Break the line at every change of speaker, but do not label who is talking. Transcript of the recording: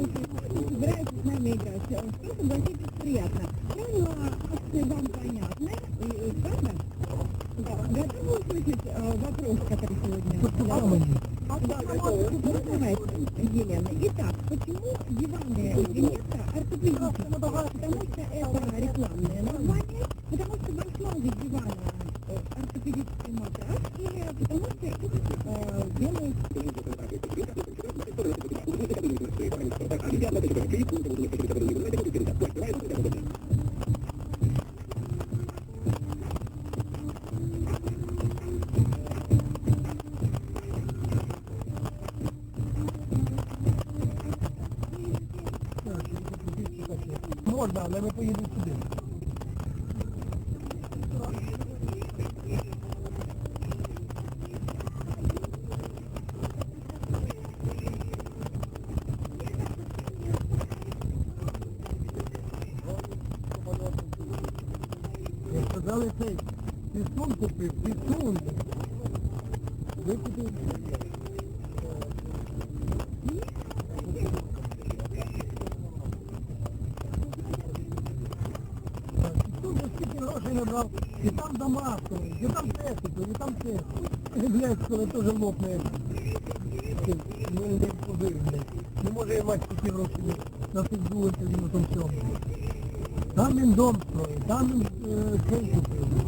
Сейчас звоню. Собираетесь с нами играть. Что согласитесь, приятно. Правила акции вам понятны, и- и правда? Да. Готовы услышать э, вопрос, который сегодня
Мамоні.
Ну, давайте, Елена. Итак, почему диваны Венета ортопедические? Потому что это рекламное название, потому что в основе дивана э, ортопедический матрас, или потому что э, делают
Можна, але ми поїдемо сюди. Як сказали цей пісон купив, пісон. Викупив. І там дома стоїть, і там техніку, і там це. І, блядь, коли теж лопне. Ну, не позив, блядь. Не може я мати такі гроші на футболі, на тому всьому. Там він дом строїть, там він е, цей купив.